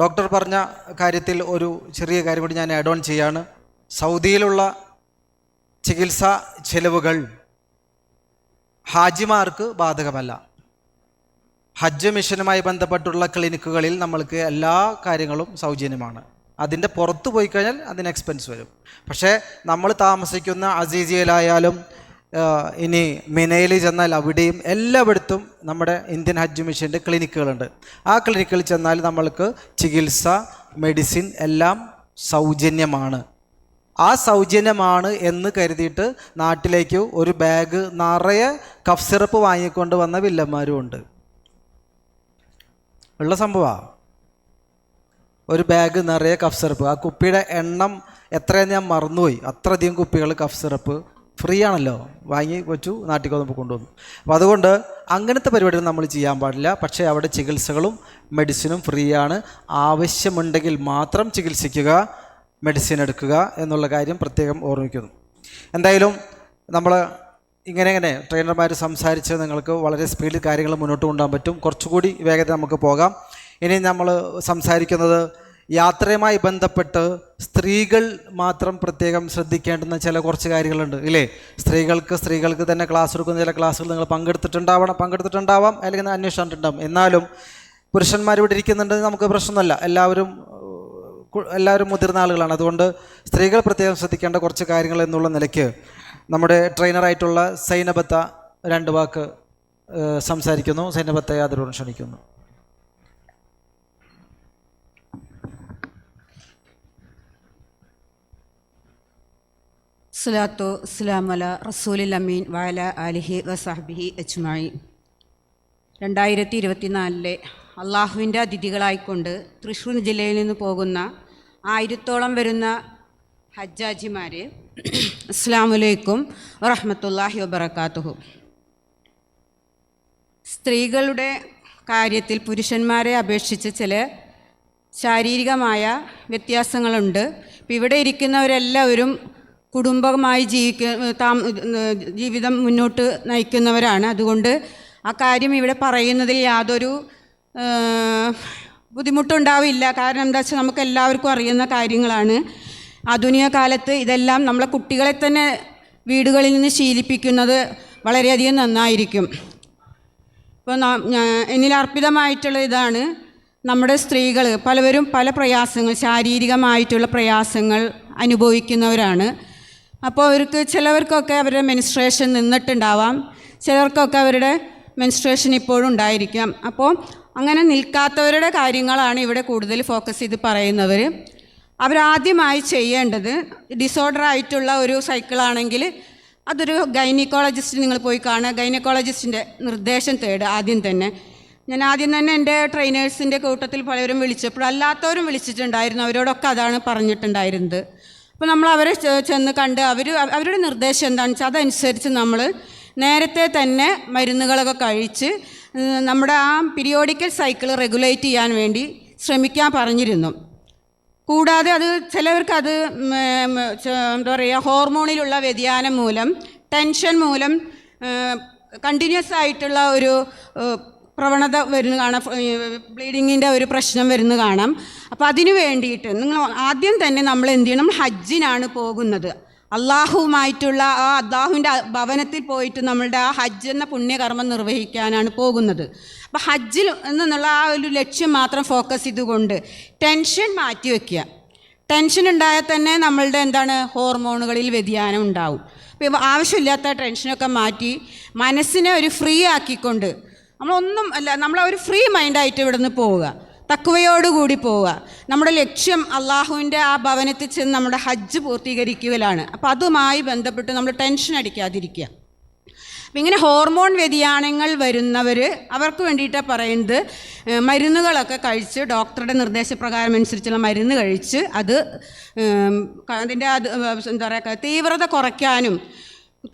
Doctor പറഞ്ഞ കാര്യത്തിൽ ഒരു ചെറിയ കാര്യം കൂടി ഞാൻ ആഡ് ഓൺ ചെയ്യാണ്. സൗദിയിലുള്ള ചികിത്സാ ചെലവുകൾ ഹാജിമാർക്ക് ബാധകമല്ല. ഹജ്ജ് മിഷനുമായി ബന്ധപ്പെട്ടുള്ള ക്ലിനിക്കുകളിൽ നമ്മൾക്ക് എല്ലാ കാര്യങ്ങളും സൗജന്യമാണ്. അതിന്റെ പുറത്ത് പോയി കഴിഞ്ഞാൽ അതിന് എക്സ്പെൻസ് വരും. പക്ഷേ നമ്മൾ താമസിക്കുന്ന അസീസിയയിലായാലും ഇനി മിനയിൽ ചെന്നാൽ അവിടെയും എല്ലായിടത്തും നമ്മുടെ ഇന്ത്യൻ ഹജ്ജ് മിഷന്റെ ക്ലിനിക്കുകളുണ്ട്. ആ ക്ലിനിക്കിൽ ചെന്നാൽ നമ്മൾക്ക് ചികിത്സ മെഡിസിൻ എല്ലാം സൗജന്യമാണ്. ആ സൗജന്യമാണ് എന്ന് കരുതിയിട്ട് നാട്ടിലേക്ക് ഒരു ബാഗ് നിറയെ കഫ് സിറപ്പ് വാങ്ങിക്കൊണ്ട് വന്ന വില്ലന്മാരും ഉണ്ട്. ഉള്ള സംഭവമാണ് ഒരു ബാഗ് നിറയെ കഫ് സിറപ്പ്. ആ കുപ്പിയുടെ എണ്ണം എത്രയെന്ന് ഞാൻ മറന്നുപോയി. അത്രയധികം കുപ്പികൾ കഫ് സിറപ്പ് ഫ്രീ ആണല്ലോ വാങ്ങി വെച്ചു നാട്ടിൽ വന്നപ്പോൾ കൊണ്ടുവന്നു. അപ്പോൾ അതുകൊണ്ട് അങ്ങനത്തെ പരിപാടികൾ നമ്മൾ ചെയ്യാൻ പാടില്ല. പക്ഷേ അവിടെ ചികിത്സകളും മെഡിസിനും ഫ്രീ ആണ് ആവശ്യമുണ്ടെങ്കിൽ മാത്രം ചികിത്സിക്കുക മെഡിസിൻ എടുക്കുക എന്നുള്ള കാര്യം പ്രത്യേകം ഓർമ്മിക്കുന്നു. എന്തായാലും നമ്മൾ ഇങ്ങനെ ഇങ്ങനെ ട്രെയിനർമാർ സംസാരിച്ച് നിങ്ങൾക്ക് വളരെ സ്പീഡിൽ കാര്യങ്ങൾ മുന്നോട്ട് കൊണ്ടുപോകാൻ പറ്റും. കുറച്ചുകൂടി വേഗത നമുക്ക് പോകാം. ഇനി നമ്മൾ സംസാരിക്കുന്നത് യാത്രയുമായി ബന്ധപ്പെട്ട് സ്ത്രീകൾ മാത്രം പ്രത്യേകം ശ്രദ്ധിക്കേണ്ടുന്ന ചില കുറച്ച് കാര്യങ്ങളുണ്ട് ഇല്ലേ? സ്ത്രീകൾക്ക് സ്ത്രീകൾക്ക് തന്നെ ക്ലാസ് എടുക്കുന്ന ചില ക്ലാസ്സുകൾ നിങ്ങൾ പങ്കെടുത്തിട്ടുണ്ടാവണം പങ്കെടുത്തിട്ടുണ്ടാവാം അല്ലെങ്കിൽ അന്വേഷിച്ചിട്ടുണ്ടാവും എന്നാലും പുരുഷന്മാർ ഇവിടെ ഇരിക്കുന്നുണ്ട് നമുക്ക് പ്രശ്നമൊന്നുമല്ല. എല്ലാവരും എല്ലാവരും മുതിർന്ന ആളുകളാണ്. അതുകൊണ്ട് സ്ത്രീകൾ പ്രത്യേകം ശ്രദ്ധിക്കേണ്ട കുറച്ച് കാര്യങ്ങൾ എന്നുള്ള നിലയ്ക്ക് നമ്മുടെ ട്രെയിനറായിട്ടുള്ള സൈനബത്ത രണ്ട് വാക്ക് സംസാരിക്കുന്നു. സൈനബത്തെ യാതൊരു ക്ഷണിക്കുന്നു. സ്വലാത്തു അസ്ലാമല റസൂലിൽ അമീൻ വാല അലിഹി വസാഹബിഹി അജ്മായി രണ്ടായിരത്തി ഇരുപത്തിനാലിലെ അള്ളാഹുവിന്റെ അതിഥികളായിക്കൊണ്ട് തൃശ്ശൂർ ജില്ലയിൽ നിന്ന് പോകുന്ന ആയിരത്തോളം വരുന്ന ഹജ്ജാജിമാർ അസ്ലാമലൈക്കും വറഹമത്തല്ലാഹി വബർക്കാത്തുഹു സ്ത്രീകളുടെ കാര്യത്തിൽ പുരുഷന്മാരെ അപേക്ഷിച്ച് ചില ശാരീരികമായ വ്യത്യാസങ്ങളുണ്ട്. ഇവിടെ ഇരിക്കുന്നവരെല്ലാവരും കുടുംബമായി ജീവിക്ക താം ജീവിതം മുന്നോട്ട് നയിക്കുന്നവരാണ്. അതുകൊണ്ട് ആ കാര്യം ഇവിടെ പറയുന്നതിൽ യാതൊരു ബുദ്ധിമുട്ടുണ്ടാവില്ല. കാരണം എന്താ വെച്ചാൽ നമുക്ക് എല്ലാവർക്കും അറിയുന്ന കാര്യങ്ങളാണ്. ആധുനിക കാലത്ത് ഇതെല്ലാം നമ്മളെ കുട്ടികളെ തന്നെ വീടുകളിൽ നിന്ന് ശീലിപ്പിക്കുന്നത് വളരെയധികം നന്നായിരിക്കും. ഇപ്പോൾ എന്നിൽ അർപ്പിതമായിട്ടുള്ള ഇതാണ് നമ്മുടെ സ്ത്രീകൾ പലവരും പല പ്രയാസങ്ങൾ ശാരീരികമായിട്ടുള്ള പ്രയാസങ്ങൾ അനുഭവിക്കുന്നവരാണ്. അപ്പോൾ അവർക്ക് ചിലവർക്കൊക്കെ അവരുടെ മെനിസ്ട്രേഷൻ നിന്നിട്ടുണ്ടാവാം. ചിലർക്കൊക്കെ അവരുടെ മെനിസ്ട്രേഷൻ ഇപ്പോഴും ഉണ്ടായിരിക്കാം. അപ്പോൾ അങ്ങനെ നിൽക്കാത്തവരുടെ കാര്യങ്ങളാണ് ഇവിടെ കൂടുതൽ ഫോക്കസ് ചെയ്ത് പറയുന്നവർ അവരാദ്യമായി ചെയ്യേണ്ടത് ഡിസോർഡർ ആയിട്ടുള്ള ഒരു സൈക്കിളാണെങ്കിൽ അതൊരു ഗൈനിക്കോളജിസ്റ്റ് നിങ്ങൾ പോയി കാണുക. ഗൈനക്കോളജിസ്റ്റിന്റെ നിർദ്ദേശം തേടുക ആദ്യം തന്നെ. ഞാൻ ആദ്യം തന്നെ എന്റെ ട്രെയിനേഴ്സിന്റെ കൂട്ടത്തിൽ പലരും വിളിച്ചപ്പോൾ അല്ലാത്തവരും വിളിച്ചിട്ടുണ്ടായിരുന്നു. അവരോടൊക്കെ അതാണ് പറഞ്ഞിട്ടുണ്ടായിരുന്നത്. അപ്പോൾ നമ്മൾ അവരെ ചെന്ന് കണ്ട് അവർ അവരുടെ നിർദ്ദേശം എന്താണെന്ന് വെച്ചാൽ അതനുസരിച്ച് നമ്മൾ നേരത്തെ തന്നെ മരുന്നുകളൊക്കെ കഴിച്ച് നമ്മുടെ ആ പീരിയോഡിക്കൽ സൈക്കിൾ റെഗുലേറ്റ് ചെയ്യാൻ വേണ്ടി ശ്രമിക്കാൻ പറഞ്ഞിരുന്നു. കൂടാതെ അത് ചിലവർക്ക് അത് എന്താ പറയുക ഹോർമോണിലുള്ള വ്യതിയാനം മൂലം ടെൻഷൻ മൂലം കണ്ടിന്യൂസ് ആയിട്ടുള്ള ഒരു പ്രവണത വരുന്ന കാണാം. ബ്ലീഡിങ്ങിന്റെ ഒരു പ്രശ്നം വരുന്ന കാണാം. അപ്പോൾ അതിന് വേണ്ടിയിട്ട് നിങ്ങൾ ആദ്യം തന്നെ നമ്മൾ എന്ത് ചെയ്യണം? ഹജ്ജിനാണ് പോകുന്നത്. അള്ളാഹുവുമായിട്ടുള്ള ആ അള്ളാഹുവിന്റെ ഭവനത്തിൽ പോയിട്ട് നമ്മളുടെ ആ ഹജ്ജ് എന്ന പുണ്യകർമ്മം നിർവഹിക്കാനാണ് പോകുന്നത്. അപ്പോൾ ഹജ്ജിൽ എന്നുള്ള ആ ഒരു ലക്ഷ്യം മാത്രം ഫോക്കസ് ചെയ്തുകൊണ്ട് ടെൻഷൻ മാറ്റി വയ്ക്കുക ടെൻഷൻ ഉണ്ടായാൽ തന്നെ നമ്മളുടെ എന്താണ്? ഹോർമോണുകളിൽ വ്യതിയാനം ഉണ്ടാവും. അപ്പോൾ ആവശ്യമില്ലാത്ത ടെൻഷനൊക്കെ മാറ്റി മനസ്സിനെ ഒരു ഫ്രീ ആക്കിക്കൊണ്ട് നമ്മളൊന്നും അല്ല നമ്മൾ ഒരു ഫ്രീ മൈൻഡായിട്ട് ഇവിടെ നിന്ന് പോവുക. തക്കുവയോടുകൂടി പോവുക. നമ്മുടെ ലക്ഷ്യം അള്ളാഹുവിന്റെ ആ ഭവനത്തിൽ ചെന്ന് നമ്മുടെ ഹജ്ജ് പൂർത്തീകരിക്കലാണ്. അപ്പോൾ അതുമായി ബന്ധപ്പെട്ട് നമ്മൾ ടെൻഷൻ അടിക്കാതിരിക്കുക. ഇങ്ങനെ ഹോർമോൺ വ്യതിയാനങ്ങൾ വരുന്നവർ അവർക്ക് വേണ്ടിയിട്ടാണ് പറയുന്നത് മരുന്നുകളൊക്കെ കഴിച്ച് ഡോക്ടറുടെ നിർദ്ദേശപ്രകാരം അനുസരിച്ചുള്ള മരുന്ന് കഴിച്ച് അത് അതിന്റെ അത് എന്താ പറയുക തീവ്രത കുറയ്ക്കാനും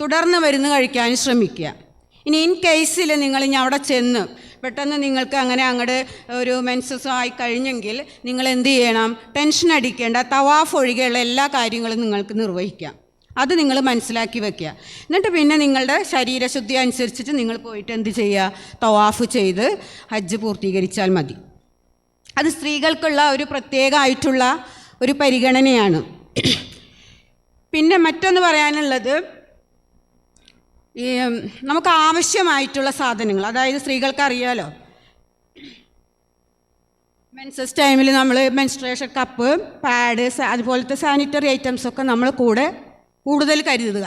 തുടർന്ന് മരുന്ന് കഴിക്കാനും ശ്രമിക്കുക. ഇനി ഇൻ കേസിൽ നിങ്ങൾ ഇനി അവിടെ ചെന്ന് പെട്ടെന്ന് നിങ്ങൾക്ക് അങ്ങനെ അങ്ങോട്ട് ഒരു മെൻസസ് ആയി കഴിഞ്ഞെങ്കിൽ നിങ്ങൾ എന്ത് ചെയ്യണം? ടെൻഷൻ അടിക്കേണ്ട തവാഫ് ഒഴികെയുള്ള എല്ലാ കാര്യങ്ങളും നിങ്ങൾക്ക് നിർവഹിക്കാം. അത് നിങ്ങൾ മനസ്സിലാക്കി വെക്കുക. എന്നിട്ട് പിന്നെ നിങ്ങളുടെ ശരീരശുദ്ധി അനുസരിച്ചിട്ട് നിങ്ങൾ പോയിട്ട് എന്ത് ചെയ്യുക? തവാഫ് ചെയ്ത് ഹജ്ജ് പൂർത്തീകരിച്ചാൽ മതി. അത് സ്ത്രീകൾക്കുള്ള ഒരു പ്രത്യേകമായിട്ടുള്ള ഒരു പരിഗണനയാണ്. പിന്നെ മറ്റൊന്ന് പറയാനുള്ളത് ഈ നമുക്ക് ആവശ്യമായിട്ടുള്ള സാധനങ്ങൾ. അതായത് സ്ത്രീകൾക്ക് അറിയാലോ മെൻസസ് ടൈമിൽ നമ്മൾ മെൻസ്ട്രേഷൻ കപ്പ് പാഡ് അതുപോലത്തെ സാനിറ്ററി ഐറ്റംസൊക്കെ നമ്മൾ കൂടെ കൂടുതൽ കരുതുക.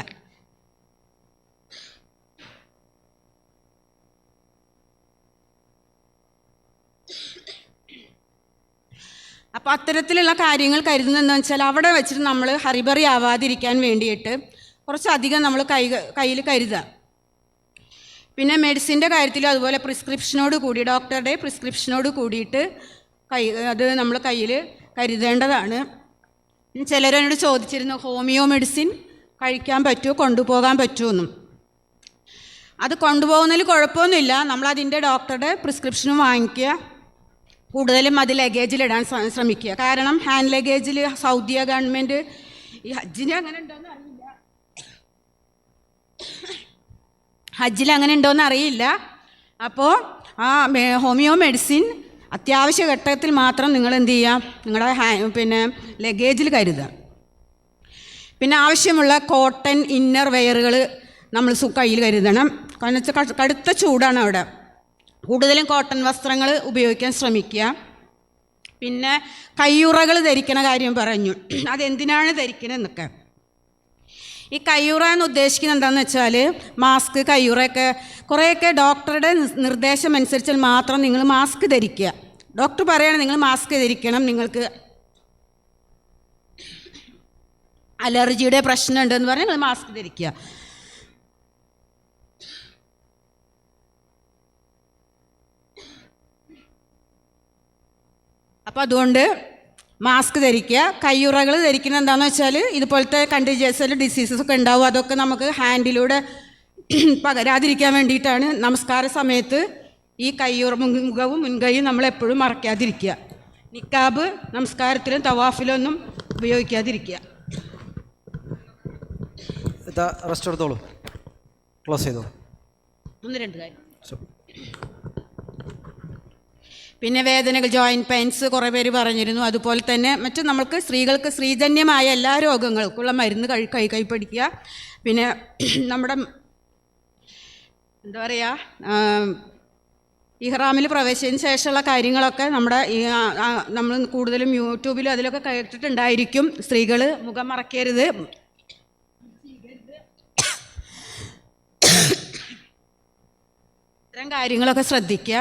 അപ്പോൾ അത്തരത്തിലുള്ള കാര്യങ്ങൾ കരുതുന്നതെന്ന് വെച്ചാൽ അവിടെ വെച്ചിട്ട് നമ്മൾ ഹറിബറി ആവാതിരിക്കാൻ വേണ്ടിയിട്ട് കുറച്ചധികം നമ്മൾ കൈ കയ്യിൽ കരുതുക. പിന്നെ മെഡിസിന്റെ കാര്യത്തിലും അതുപോലെ പ്രിസ്ക്രിപ്ഷനോട് കൂടി ഡോക്ടറുടെ പ്രിസ്ക്രിപ്ഷനോട് കൂടിയിട്ട് കൈ അത് നമ്മൾ കയ്യിൽ കരുതേണ്ടതാണ്. ചിലരെന്നോട് ചോദിച്ചിരുന്നു ഹോമിയോ മെഡിസിൻ കഴിക്കാൻ പറ്റുമോ കൊണ്ടുപോകാൻ പറ്റുമെന്നും. അത് കൊണ്ടുപോകുന്നതിൽ കുഴപ്പമൊന്നുമില്ല. നമ്മളതിന്റെ ഡോക്ടറുടെ പ്രിസ്ക്രിപ്ഷനും വാങ്ങിക്കുക. കൂടുതലും അത് ലഗേജിലിടാൻ ശ്ര- ശ്രമിക്കുക. കാരണം ഹാൻഡ് ലഗേജിൽ സൗദിയ ഗവൺമെന്റ് ഈ ഹജ്ജിന് അങ്ങനെ അറിയില്ല ഹജ്ജിൽ അങ്ങനെ ഉണ്ടോയെന്ന് അറിയില്ല അപ്പോൾ ആ ഹോമിയോ മെഡിസിൻ അത്യാവശ്യ ഘട്ടത്തിൽ മാത്രം നിങ്ങൾ എന്ത് ചെയ്യുക നിങ്ങളുടെ ഹാ പിന്നെ ലഗേജിൽ കരുതുക പിന്നെ ആവശ്യമുള്ള കോട്ടൺ ഇന്നർ വെയറുകൾ നമ്മൾ കയ്യിൽ കരുതണം. കാരണം വെച്ചാൽ കടുത്ത ചൂടാണ് അവിടെ. കൂടുതലും കോട്ടൺ വസ്ത്രങ്ങൾ ഉപയോഗിക്കാൻ ശ്രമിക്കുക. പിന്നെ കയ്യുറകൾ ധരിക്കണ കാര്യം പറഞ്ഞു. അതെന്തിനാണ് ധരിക്കണമെന്നൊക്കെ ഈ കയ്യൂറ എന്ന് ഉദ്ദേശിക്കുന്നത് എന്താണെന്ന് വെച്ചാൽ മാസ്ക് കയ്യുറയൊക്കെ കുറേയൊക്കെ ഡോക്ടറുടെ നിർദ്ദേശം അനുസരിച്ചാൽ മാത്രം നിങ്ങൾ മാസ്ക് ധരിക്കുക. ഡോക്ടർ പറയണം നിങ്ങൾ മാസ്ക് ധരിക്കണം നിങ്ങൾക്ക് അലർജിയുടെ പ്രശ്നമുണ്ടെന്ന് പറഞ്ഞാൽ നിങ്ങൾ മാസ്ക് ധരിക്കുക. അപ്പോൾ അതുകൊണ്ട് മാസ്ക് ധരിക്കുക കയ്യുറകൾ ധരിക്കുന്നത് എന്താണെന്ന് വെച്ചാൽ ഇതുപോലത്തെ കണ്ടിജേഴ്സൽ ഡിസീസസ് ഒക്കെ ഉണ്ടാവും. അതൊക്കെ നമുക്ക് ഹാൻഡിലൂടെ പകരാതിരിക്കാൻ വേണ്ടിയിട്ടാണ് നമസ്കാര സമയത്ത് ഈ കയ്യുറ മുഖവും മുൻകൈയും നമ്മൾ എപ്പോഴും മറക്കാതിരിക്കുക. നിക്കാബ് നമസ്കാരത്തിലും തവാഫിലും ഒന്നും ഉപയോഗിക്കാതിരിക്കുക റെസ്റ്റ് എടുത്തോളൂ. ക്ലോസ് ചെയ്തോ? ഒന്ന് രണ്ട് കാര്യം. പിന്നെ വേദനകൾ ജോയിന്റ് പെയിൻസ് കുറേ പേര് പറഞ്ഞിരുന്നു. അതുപോലെ തന്നെ മറ്റു നമ്മൾക്ക് സ്ത്രീകൾക്ക് സ്ത്രീജന്യമായ എല്ലാ രോഗങ്ങൾക്കുള്ള മരുന്ന് കഴി കൈ കൈ പിടിക്കുക. പിന്നെ നമ്മുടെ എന്താ പറയുക ഇഹ്റാമിൽ പ്രവേശിച്ചതിന് ശേഷമുള്ള കാര്യങ്ങളൊക്കെ നമ്മുടെ നമ്മൾ കൂടുതലും യൂട്യൂബിലും അതിലൊക്കെ കേട്ടിട്ടുണ്ടായിരിക്കും. സ്ത്രീകൾ മുഖം മറക്കരുത്. ഇത്തരം കാര്യങ്ങളൊക്കെ ശ്രദ്ധിക്കുക.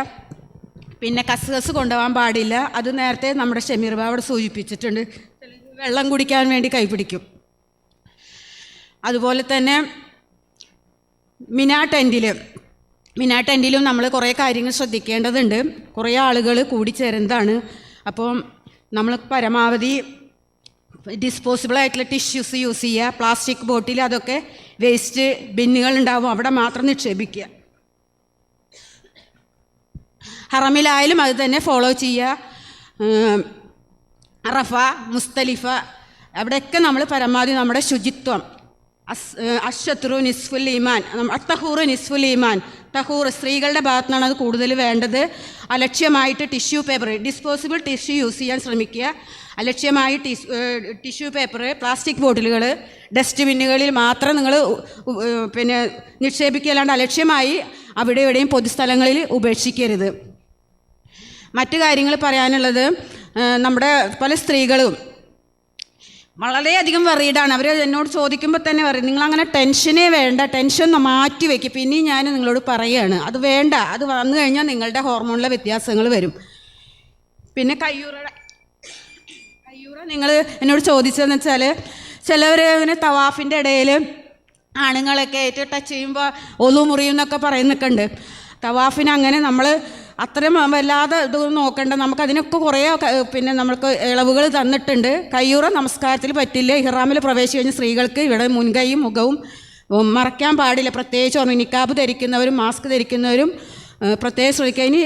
പിന്നെ കസുകസ് കൊണ്ടുപോകാൻ പാടില്ല. അത് നേരത്തെ നമ്മുടെ ഷമീർ ബാബ് അവിടെ സൂചിപ്പിച്ചിട്ടുണ്ട്. വെള്ളം കുടിക്കാൻ വേണ്ടി കൈപിടിക്കും അതുപോലെ തന്നെ മിനാ ടെന്റിൽ മിനാ ടെന്റിലും നമ്മൾ കുറേ കാര്യങ്ങൾ ശ്രദ്ധിക്കേണ്ടതുണ്ട്. കുറേ ആളുകൾ കൂടിച്ചേരുന്നതാണ് അപ്പം നമ്മൾ പരമാവധി ഡിസ്പോസിബിൾ ആയിട്ടുള്ള ടിഷ്യൂസ് യൂസ് ചെയ്യുക. പ്ലാസ്റ്റിക് ബോട്ടിൽ അതൊക്കെ വേസ്റ്റ് ബിന്നുകൾ ഉണ്ടാവും. അവിടെ മാത്രം നിക്ഷേപിക്കുക. ഹറമിലായാലും അത് തന്നെ ഫോളോ ചെയ്യുക. അറഫ മുസ്തലിഫ അവിടെയൊക്കെ നമ്മൾ പരമാവധി നമ്മുടെ ശുചിത്വം. അസ് അശത്രു നിസ്ഫുൽ ഈമാൻ അത്തഹൂർ നിസ്ഫുൽ ഈമാൻ. തഹൂർ സ്ത്രീകളുടെ ഭാഗത്തുനിന്നാണ് അത് കൂടുതൽ വേണ്ടത്. അലക്ഷ്യമായിട്ട് tissue paper disposable tissue use ചെയ്യാൻ ശ്രമിക്കുക. അലക്ഷ്യമായി ടിഷ്യൂ പേപ്പർ പ്ലാസ്റ്റിക് ബോട്ടിലുകൾ ഡസ്റ്റ്ബിന്നുകളിൽ മാത്രം നിങ്ങൾ പിന്നെ നിക്ഷേപിക്കുക അല്ലാണ്ട് അലക്ഷ്യമായി അവിടെ എവിടെയും പൊതുസ്ഥലങ്ങളിൽ ഉപേക്ഷിക്കരുത്. മറ്റു കാര്യങ്ങൾ പറയാനുള്ളത് നമ്മുടെ പല സ്ത്രീകളും വളരെയധികം വെറീഡാണ് അവർ എന്നോട് ചോദിക്കുമ്പോൾ തന്നെ പറയും നിങ്ങളങ്ങനെ ടെൻഷനേ വേണ്ട ടെൻഷൻ മാറ്റി വയ്ക്കും പിന്നെയും ഞാൻ നിങ്ങളോട് പറയുകയാണ് അത് വേണ്ട അത് വന്നു കഴിഞ്ഞാൽ നിങ്ങളുടെ ഹോർമോണിലെ വ്യത്യാസങ്ങൾ വരും. പിന്നെ കയ്യൂറയുടെ കയ്യൂറ നിങ്ങൾ എന്നോട് ചോദിച്ചതെന്ന് വെച്ചാൽ ചിലവർ ഇങ്ങനെ തവാഫിന്റെ ഇടയിൽ ആണുങ്ങളൊക്കെ ആയിട്ട് ടച്ച് ചെയ്യുമ്പോൾ ഒതു മുറിയും എന്നൊക്കെ പറയുന്നൊക്കെ ഉണ്ട്. തവാഫിന് അങ്ങനെ നമ്മൾ അത്രയും വല്ലാതെ ഇത് നോക്കണ്ട. നമുക്കതിനൊക്കെ കുറേ ക- പിന്നെ നമ്മൾക്ക് ഇളവുകൾ തന്നിട്ടുണ്ട്. കയ്യൂറ നമസ്കാരത്തിൽ പറ്റില്ല. ഇഹ്റാമിൽ പ്രവേശിച്ച് കഴിഞ്ഞ സ്ത്രീകൾക്ക് ഇവിടെ മുൻകൈയും മുഖവും മറയ്ക്കാൻ പാടില്ല. പ്രത്യേകിച്ച് ഓർമ്മ നിക്കാബ് ധരിക്കുന്നവരും മാസ്ക് ധരിക്കുന്നവരും പ്രത്യേകം ശ്രദ്ധിക്കുക. ഇനി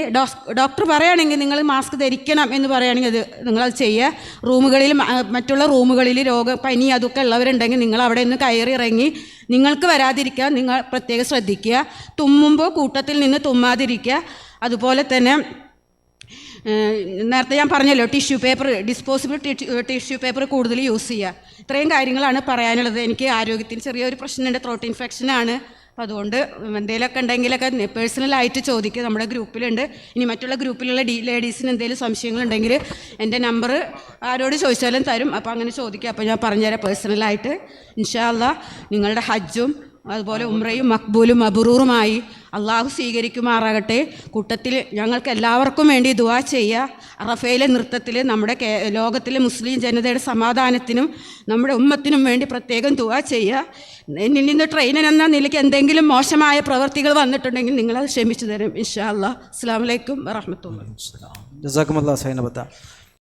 ഡോക്ടർ പറയുകയാണെങ്കിൽ നിങ്ങൾ മാസ്ക് ധരിക്കണം എന്ന് പറയുകയാണെങ്കിൽ അത് നിങ്ങളത് ചെയ്യുക. റൂമുകളിൽ മറ്റുള്ള റൂമുകളിൽ രോഗ പനി അതൊക്കെ ഉള്ളവരുണ്ടെങ്കിൽ നിങ്ങൾ അവിടെ നിന്ന് കയറി ഇറങ്ങി നിങ്ങൾക്ക് വരാതിരിക്കാൻ നിങ്ങൾ പ്രത്യേകം ശ്രദ്ധിക്കുക. തുമ്മുമ്പോൾ കൂട്ടത്തിൽ നിന്ന് തുമ്മാതിരിക്കുക. അതുപോലെ തന്നെ നേരത്തെ ഞാൻ പറഞ്ഞല്ലോ tissue paper disposable tissue paper കൂടുതൽ യൂസ് ചെയ്യുക. ഇത്രയും കാര്യങ്ങളാണ് പറയാനുള്ളത്. എനിക്ക് ആരോഗ്യത്തിന് ചെറിയൊരു പ്രശ്നമുണ്ട്. ത്രോട്ട് ഇൻഫെക്ഷനാണ്. അപ്പം അതുകൊണ്ട് എന്തെങ്കിലുമൊക്കെ ഉണ്ടെങ്കിലൊക്കെ പേഴ്സണലായിട്ട് ചോദിക്കുക നമ്മുടെ ഗ്രൂപ്പിലുണ്ട്. ഇനി മറ്റുള്ള ഗ്രൂപ്പിലുള്ള ഡി ലേഡീസിന് എന്തെങ്കിലും സംശയങ്ങളുണ്ടെങ്കിൽ എന്റെ നമ്പർ ആരോട് ചോദിച്ചാലും തരും. അപ്പോൾ അങ്ങനെ ചോദിക്കുക അപ്പോൾ ഞാൻ പറഞ്ഞുതരാം പേഴ്സണലായിട്ട് ഇൻഷാല്ല നിങ്ങളുടെ ഹജ്ജും അതുപോലെ ഉംറയും മക്ബൂലും അബുറൂറുമായി അള്ളാഹു സ്വീകരിക്കുമാറാകട്ടെ. കൂട്ടത്തിൽ ഞങ്ങൾക്ക് എല്ലാവർക്കും വേണ്ടി ദുവാ ചെയ്യുക അറഫയിലെ നൃത്തത്തിൽ നമ്മുടെ ലോകത്തിലെ മുസ്ലിം ജനതയുടെ സമാധാനത്തിനും നമ്മുടെ ഉമ്മത്തിനും വേണ്ടി പ്രത്യേകം ദുവാ ചെയ്യുക എന്നിൽ നിന്ന് ട്രെയിനിൽ എന്ന നിലയ്ക്ക് എന്തെങ്കിലും മോശമായ പ്രവൃത്തികൾ വന്നിട്ടുണ്ടെങ്കിൽ നിങ്ങളത് ക്ഷമിച്ചു തരും ഇൻഷാ അല്ലാ അസ്സാം വലൈക്കും വറഹമത്തുള്ള